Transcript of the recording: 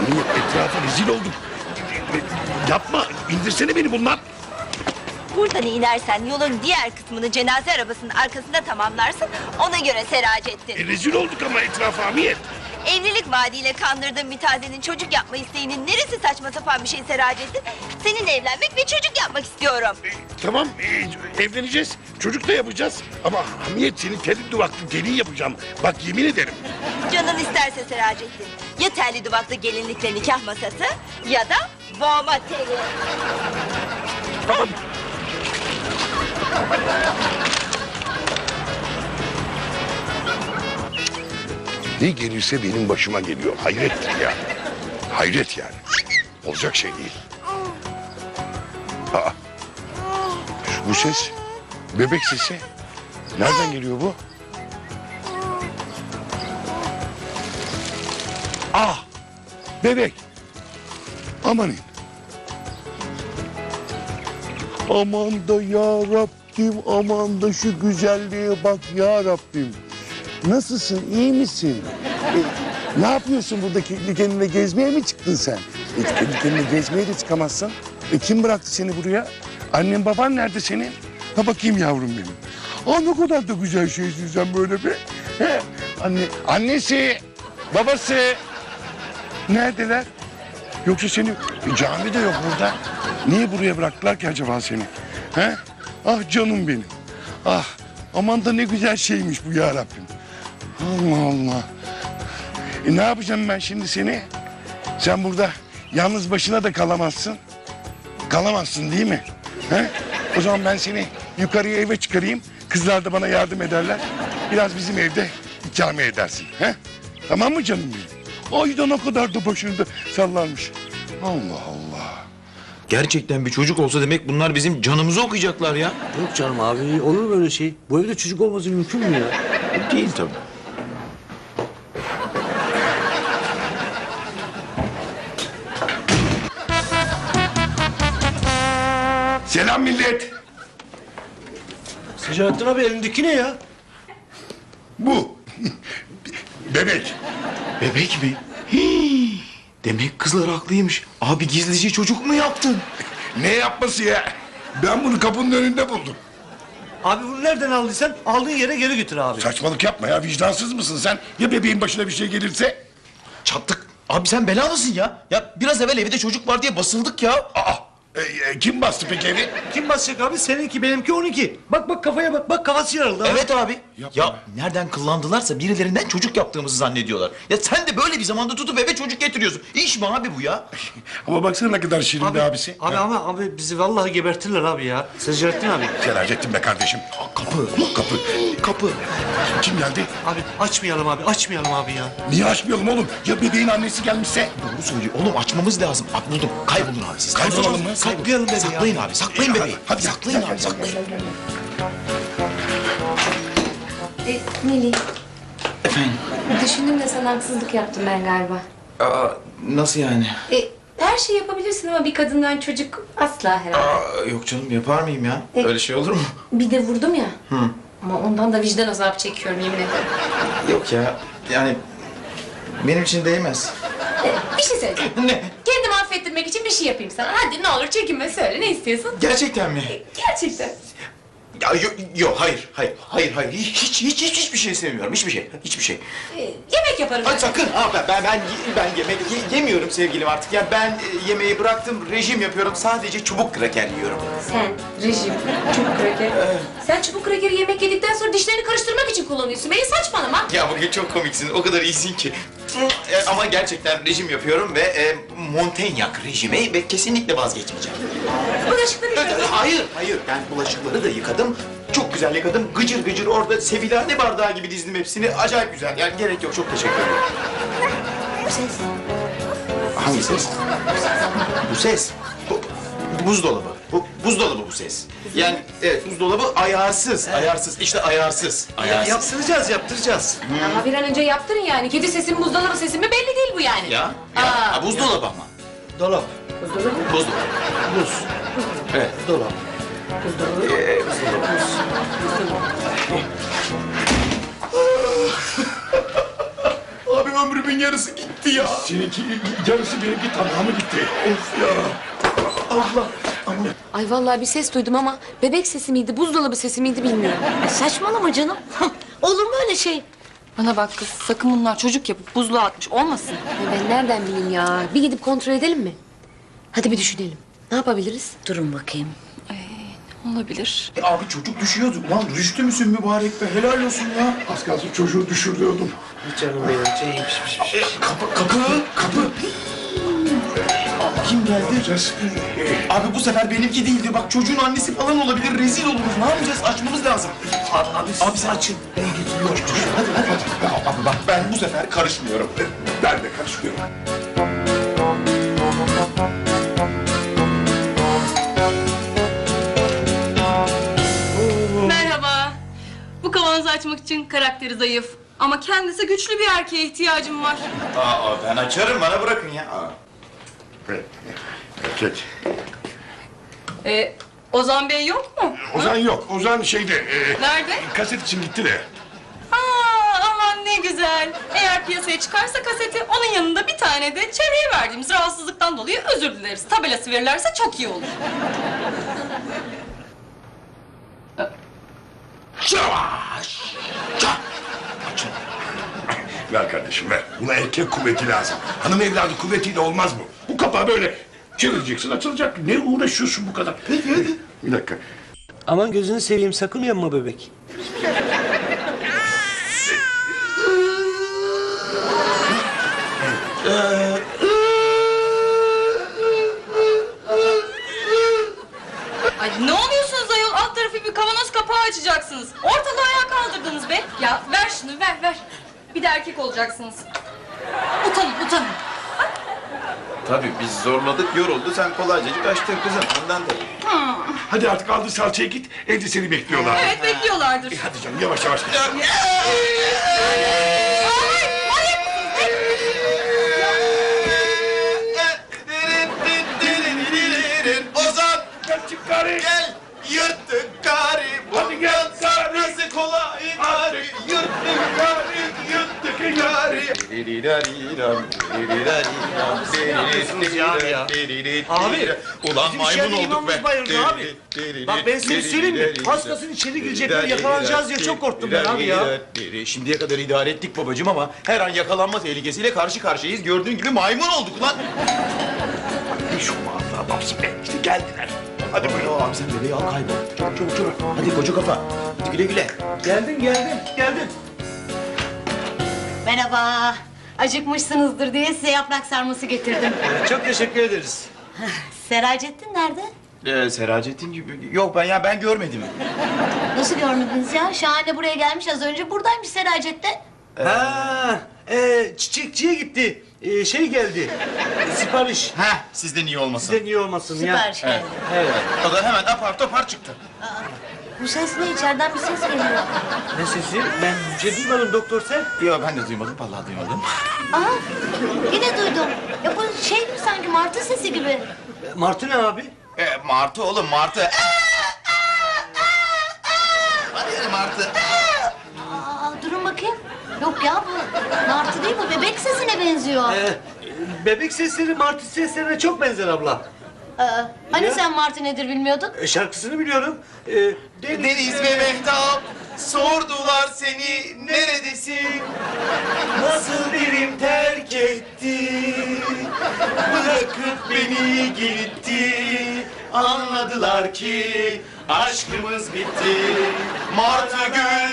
Hamiyet etrafa rezil olduk. Yapma indirsene beni bundan. Buradan inersen yolun diğer kısmını cenaze arabasının arkasında tamamlarsın. Ona göre Seracettin. E, rezil olduk ama etrafa Hamiyet. Evlilik vaadiyle kandırdığın bir tazenin çocuk yapma isteğinin neresi saçma sapan bir şey Seracettin? Seninle evlenmek ve çocuk yapmak istiyorum. E, tamam e, evleneceğiz. Çocuk da yapacağız. Ama Hamiyet senin telin duvaklı gelin yapacağım. Bak yemin ederim. Canın isterse Seracettin. Ya terli duvaklı gelinlikle nikah masası ya da boğma teli. Tamam. Ne gelirse benim başıma geliyor. Hayrettir ya. Hayret yani. Olacak şey değil. Aa. Bu ses. Bebek sesi. Nereden geliyor bu? Ah. Bebek. Amanın. Aman da ya Rabbim, aman da şu güzelliğe bak ya Rabbim. Nasılsın, iyi misin? E, ne yapıyorsun burada kendi kendine gezmeye mi çıktın sen? E, kendi kendine gezmeye de çıkamazsın. E, kim bıraktı seni buraya? Annen baban nerede senin? Ha bakayım yavrum benim. Aa ne kadar da güzel şeysin sen böyle be. He, anne, annesi, babası. Neredeler? Yoksa seni e, cami de yok burada. Niye buraya bıraktılar ki acaba seni? He? Ah canım benim. Ah aman da ne güzel şeymiş bu ya Rabbim. Allah Allah. E ne yapacağım ben şimdi seni? Sen burada yalnız başına da kalamazsın. Kalamazsın değil mi? He? O zaman ben seni yukarıya eve çıkarayım. Kızlar da bana yardım ederler. Biraz bizim evde ikame edersin. He? Tamam mı canım benim? Aydan o kadar da başında sallanmış. Allah Allah. Gerçekten bir çocuk olsa demek bunlar bizim canımızı okuyacaklar ya. Yok canım abi olur mu öyle şey? Bu evde çocuk olması mümkün mü ya? Değil tabii. Selam millet. Secahattin abi elindeki ne ya? Bu. Bebek. Bebek mi? Hii, demek kızlar haklıymış. Abi gizlice çocuk mu yaptın? Ne yapması ya? Ben bunu kapının önünde buldum. Abi bunu nereden aldıysan aldığın yere geri götür abi. Saçmalık yapma ya. Vicdansız mısın sen? Ya bebeğin başına bir şey gelirse? Çattık. Abi sen bela mısın ya? Ya biraz evvel evde çocuk var diye basıldık ya. Aa. E, e, kim bastı peki evi? Kim basacak abi? Seninki benimki onunki. Bak bak kafaya bak. Bak kafası yarıldı. abi. Evet abi. Yapma. Ya nereden kıllandılarsa birilerinden çocuk yaptığımızı zannediyorlar. Ya sen de böyle bir zamanda tutup eve çocuk getiriyorsun. İş mi abi bu ya? Ama baksana ne kadar şirin bir abisi. Abi ama abi bizi vallahi gebertirler abi ya. Secahattin abi. Seracettin be kardeşim. Kapı. Kapı. Kapı. Kim geldi? Abi açmayalım abi. Açmayalım abi ya. Niye açmayalım oğlum? Ya bebeğin annesi gelmişse? Doğru söylüyor. Oğlum açmamız lazım. Bak buldum. Kaybolun abi siz. Kaybolalım mı? Saklayalım bebeği Saklayın abi. Saklayın bebeği. hadi, saklayın abi. Saklayın. E, Melih, Efendim? düşündüm de sana haksızlık yaptım ben galiba. Aa, nasıl yani? E, her şeyi yapabilirsin ama bir kadından çocuk asla herhalde. Aa, yok canım yapar mıyım ya? E- Öyle şey olur mu? Bir de vurdum ya. Ama ondan da vicdan azabı çekiyorum yemin ederim. Yok ya. Yani benim için değmez. E, bir şey söyleyeceğim. Ne? Kendimi affettirmek için bir şey yapayım sana. Hadi ne olur çekinme söyle ne istiyorsun? Gerçekten mi? Gerçekten. Ya yok yok hayır hayır hayır hayır hiç hiç hiç hiçbir şey sevmiyorum hiçbir şey hiçbir şey. E, yemek yaparım. Ay ben. sakın ha ben ben ben, ben yemek ye- yemiyorum sevgilim artık ya ben e, yemeği bıraktım rejim yapıyorum sadece çubuk kraker yiyorum. Sen rejim, çubuk kraker. Sen çubuk krakeri yemek yedikten sonra dişlerini karıştırmak için kullanıyorsun. Beni saçmalama. Ya bugün çok komiksin o kadar iyisin ki. E, ama gerçekten rejim yapıyorum ve e, Montaignac rejimi ve kesinlikle vazgeçmeyeceğim. Bulaşıkları yıkadın. Hayır, hayır. Ben bulaşıkları da yıkadım. Çok güzel yıkadım. Gıcır gıcır orada sevilhane bardağı gibi dizdim hepsini. Acayip güzel. Yani gerek yok. Çok teşekkür ederim. Bu ses. Hangi ses? Bu ses. Bu. Bu buzdolabı bu ses. Yani evet buzdolabı ayarsız. Ayarsız. İşte ayarsız. Ya, Ayarsız. yaptıracağız yaptıracağız. Ama bir an önce yaptırın yani. Kedi sesim, buzdolabı sesim mi belli değil bu yani. Ya, ya. Aa, Ha, buzdolabı ama. Dolap. Buzdolabı. Buz. Evet. Dolap. Abi ömrümün yarısı gitti ya. Seninki yarısı benimki tamamı gitti. Of ya. Ay vallahi bir ses duydum ama bebek sesi miydi, buzdolabı sesi miydi bilmiyorum. Ay saçmalama canım. Olur mu öyle şey? Bana bak kız sakın bunlar çocuk yapıp buzluğa atmış olmasın. Ay ben nereden bileyim ya? Bir gidip kontrol edelim mi? Hadi bir düşünelim. Ne yapabiliriz? Durun bakayım. Olabilir. E, abi çocuk düşüyordu. Lan düştü müsün mübarek be? Helal olsun ya. Az kalsın çocuğu düşürüyordum. Canım benim. Şey, Kapı, kapı, kapı. Kim geldi? Abi bu sefer benimki değildi. Bak çocuğun annesi falan olabilir. Rezil oluruz. Ne yapacağız? Açmamız lazım. Abi, abi, abi sen açın. Ben getiriyorum. Hadi, hadi, hadi. Abi bak ben bu sefer karışmıyorum. Ben de karışmıyorum. Merhaba. Bu kavanozu açmak için karakteri zayıf. Ama kendisi güçlü bir erkeğe ihtiyacım var. Aa, ben açarım. Bana bırakın ya. Aa. Erkek. Ee, Ozan Bey yok mu? Ozan yok. Ozan şeyde. e, Nerede? kaset için gitti de. Aa, aman ne güzel. Eğer piyasaya çıkarsa kaseti onun yanında bir tane de çevreye verdiğimiz rahatsızlıktan dolayı özür dileriz. Tabelası verirlerse çok iyi olur. Savaş! Çak! Açın. Ver kardeşim ver. Buna erkek kuvveti lazım. Hanım evladı kuvvetiyle olmaz bu. Bu kapağı böyle çevireceksin açılacak. Ne uğraşıyorsun bu kadar? Peki hadi. Bir dakika. Aman gözünü seveyim sakın yanma bebek. Ay ne oluyorsunuz ayol? Alt tarafı bir kavanoz kapağı açacaksınız. Ortalığı ayağa kaldırdınız be. Ya ver şunu ver ver. Bir de erkek olacaksınız. Utanın utanın. Tabii biz zorladık, yoruldu. Sen kolaycacık açtın kızım. Ondan tabii. Hadi artık aldı salçaya git. Evde seni bekliyorlar. Evet bekliyorlardır. Hadi canım yavaş yavaş. git. Ozan Çık gari. gel yırttık Abi, Ulan bizim maymun içeride olduk imamımız be. bayıldı abi. Bak ben seni söyleyeyim mi? Hastasın içeri girecekler yakalanacağız diye çok korktum ben abi ya. Şimdiye kadar idare ettik babacığım ama her an yakalanma tehlikesiyle karşı karşıyayız. Gördüğün gibi maymun olduk lan. Bir şu mağaza babası be. İşte geldiler. Hadi buyurun. Abi sen bebeği al kaybol. Çabuk çabuk çabuk. Hadi koca kafa. Hadi güle güle. Geldim geldim geldim. Merhaba. Acıkmışsınızdır diye size yaprak sarması getirdim. Çok teşekkür ederiz. Seracettin nerede? Ee, Seracettin gibi. Yok ben ya ben görmedim. Nasıl görmediniz ya? Şahane buraya gelmiş az önce. Buradaymış Seracettin. Ha, e, çiçekçiye gitti. E, şey geldi. Sipariş. Heh sizden iyi olmasın. Size niye olmasın ya? Sipariş geldi. Evet. O da hemen apar topar çıktı. Bu ses ne? İçeriden bir ses geliyor. Ne sesi? Ben bir şey duymadım doktor sen. Yok ben de duymadım. Vallahi duymadım. Aa, yine duydum. Ya bu şey gibi sanki martı sesi gibi. E, Martı ne abi? Ee, martı oğlum martı. Hadi yani martı. Aa, durun bakayım. Yok ya bu martı değil bu bebek sesine benziyor. E, bebek sesleri martı seslerine çok benzer abla. Aa, hani Ya. sen martı nedir bilmiyordun? E, şarkısını biliyorum. E, Deniz ve Mehtap sordular seni neredesin? Nasıl birim terk etti Bırakıp beni gitti Anladılar ki aşkımız bitti Martı. Ha